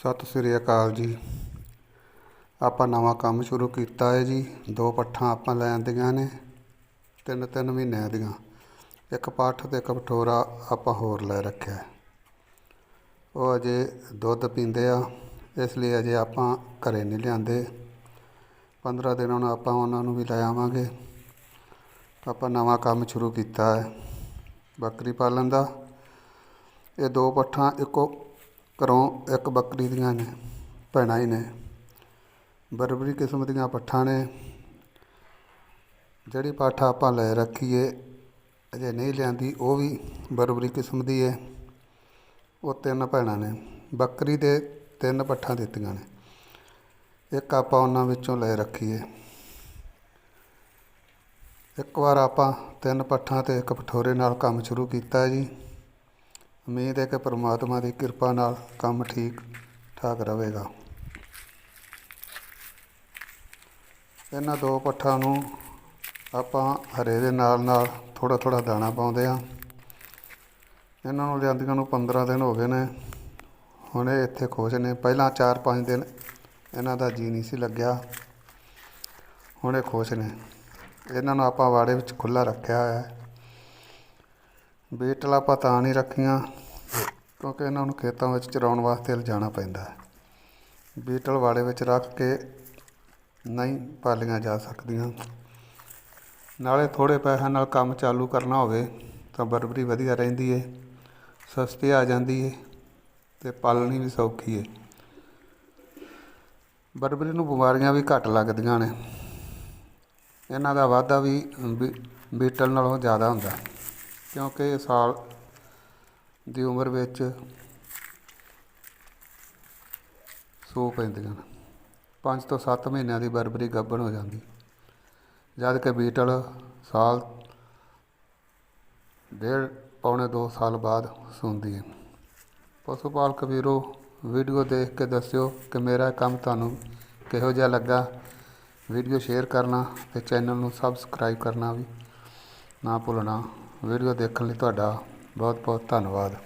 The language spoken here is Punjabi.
ਸਤਿ ਸ੍ਰੀ ਅਕਾਲ ਜੀ। ਆਪਾਂ ਨਵਾਂ ਕੰਮ ਸ਼ੁਰੂ ਕੀਤਾ ਹੈ ਜੀ। ਦੋ ਪੱਠਾਂ ਆਪਾਂ ਲਿਆਂਦੀਆਂ ਨੇ, ਤਿੰਨ ਤਿੰਨ ਮਹੀਨਿਆਂ ਦੀਆਂ। ਇੱਕ ਪੱਠ ਤੇ ਇੱਕ ਪਠੋਰਾ ਆਪਾਂ ਹੋਰ ਲੈ ਰੱਖਿਆ। ਉਹ ਅਜੇ ਦੁੱਧ ਪੀਂਦੇ ਆ, ਇਸ ਲਈ ਅਜੇ ਆਪਾਂ ਘਰੇ ਨਹੀਂ ਲਿਆਂਦੇ। 15 ਦਿਨਾਂ ਨੂੰ ਆਪਾਂ ਉਹਨਾਂ ਨੂੰ ਵੀ ਲੈ ਆਵਾਂਗੇ। ਆਪਾਂ ਨਵਾਂ ਕੰਮ ਸ਼ੁਰੂ ਕੀਤਾ ਹੈ ਬੱਕਰੀ ਪਾਲਣ ਦਾ। ਇਹ ਦੋ ਪੱਠਾਂ ਇੱਕੋ ਘਰੋਂ ਇੱਕ ਬੱਕਰੀ ਦੀਆਂ ਨੇ, ਭੈਣਾਂ ਹੀ ਨੇ। ਬਰਬਰੀ ਕਿਸਮ ਦੀਆਂ ਪੱਠਾਂ ਨੇ। ਜਿਹੜੀ ਪੱਠ ਆਪਾਂ ਲੈ ਰੱਖੀਏ, ਅਜੇ ਨਹੀਂ ਲਿਆਂਦੀ, ਉਹ ਵੀ ਬਰਬਰੀ ਕਿਸਮ ਦੀ ਹੈ ਉਹ ਤਿੰਨ ਭੈਣਾਂ ਨੇ। ਬੱਕਰੀ ਦੇ ਤਿੰਨ ਪੱਠਾਂ ਦਿੱਤੀਆਂ ਨੇ। ਇੱਕ ਆਪਾਂ ਉਹਨਾਂ ਵਿੱਚੋਂ ਲੈ ਰੱਖੀਏ। ਇੱਕ ਵਾਰ ਆਪਾਂ ਤਿੰਨ ਪੱਠਾਂ ਤੇ ਇੱਕ ਪਠੋਰੇ ਨਾਲ ਕੰਮ ਸ਼ੁਰੂ ਕੀਤਾ ਜੀ। ਉਮੀਦ ਹੈ ਕਿ ਪ੍ਰਮਾਤਮਾ ਦੀ ਕਿਰਪਾ ਨਾਲ ਕੰਮ ਠੀਕ ਠਾਕ ਰਹੇਗਾ। ਇਹਨਾਂ ਦੋ ਪੱਠਾਂ ਨੂੰ ਆਪਾਂ ਹਰੇ ਦੇ ਨਾਲ ਨਾਲ ਥੋੜਾ ਥੋੜਾ ਦਾਣਾ ਪਾਉਂਦੇ ਆ ਇਹਨਾਂ ਨੂੰ ਲਿਆਂਦੀਆਂ ਨੂੰ 15 ਦਿਨ ਹੋ ਗਏ ਨੇ। ਹੁਣ ਇਹ ਇੱਥੇ ਖੁਸ਼ ਨੇ। ਪਹਿਲਾਂ 4-5 ਦਿਨ ਇਹਨਾਂ ਦਾ ਜੀ ਨਹੀਂ ਸੀ ਲੱਗਿਆ। ਹੁਣ ਇਹ ਖੁਸ਼ ਨੇ। ਇਹਨਾਂ ਨੂੰ ਆਪਾਂ ਵਾੜੇ ਵਿੱਚ ਖੁੱਲਾ ਰੱਖਿਆ ਹੋਇਆ ਹੈ। ਬੀਟਲ ਆਪਾਂ ਤਾਂ ਨਹੀਂ ਰੱਖੀਆਂ। ਕਿਉਂਕਿ ਇਹਨਾਂ ਨੂੰ ਖੇਤਾਂ ਵਿੱਚ ਚਰਾਉਣ ਵਾਸਤੇ ਲਿਜਾਣਾ ਪੈਂਦਾ ਹੈ। ਬੀਟਲ ਵਾਲੇ ਵਿੱਚ ਰੱਖ ਕੇ ਨਹੀਂ ਪਾਲੀਆਂ ਜਾ ਸਕਦੀਆਂ। ਨਾਲੇ ਥੋੜੇ ਪੈਸਿਆਂ ਨਾਲ ਕੰਮ ਚਾਲੂ ਕਰਨਾ ਹੋਵੇ ਤਾਂ ਬਰਬਰੀ ਵਧੀਆ ਰਹਿੰਦੀ ਏ, ਸਸਤੀ ਆ ਜਾਂਦੀ ਏ ਤੇ ਪਾਲਣੀ ਵੀ ਸੌਖੀ ਏ। ਬਰਬਰੀ ਨੂੰ ਬਿਮਾਰੀਆਂ ਵੀ ਘੱਟ ਲੱਗਦੀਆਂ ਨੇ। ਇਹਨਾਂ ਦਾ ਵਾਧਾ ਵੀ ਬੀ- ਬੀਟਲ ਨਾਲੋਂ ਜ਼ਿਆਦਾ ਹੁੰਦਾ ਕਿਉਂਕਿ ਇਹ ਸਾਲ ਦੀ ਉਮਰ ਵਿੱਚ ਸੋ ਪੈਂਦੀਆਂ ਹਨ 5 ਤੋਂ 7 ਮਹੀਨਿਆਂ ਦੀ ਬਰਬਰੀ ਗੱਭਣ ਹੋ ਜਾਂਦੀ। ਜਦ ਕਿ ਬੀਟਲ ਸਾਲ ਡੇਢ ਪੌਣੇ 2 ਸਾਲ ਬਾਅਦ ਸੂੰਦੀ ਹੈ। ਪਸ਼ੂ ਪਾਲਕ ਵੀਰੋ, ਵੀਡੀਓ ਦੇਖ ਕੇ ਦੱਸਿਓ ਕਿ ਮੇਰਾ ਕੰਮ ਤੁਹਾਨੂੰ ਕਿਹੋ ਜਿਹਾ ਲੱਗਾ। ਵੀਡੀਓ ਸ਼ੇਅਰ ਕਰਨਾ ਤੇ ਚੈਨਲ ਨੂੰ ਸਬਸਕ੍ਰਾਈਬ ਕਰਨਾ ਵੀ ਨਾ ਭੁੱਲਣਾ। ਵੀਡੀਓ ਦੇਖਣ ਲਈ ਤੁਹਾਡਾ ਬਹੁਤ ਬਹੁਤ ਧੰਨਵਾਦ।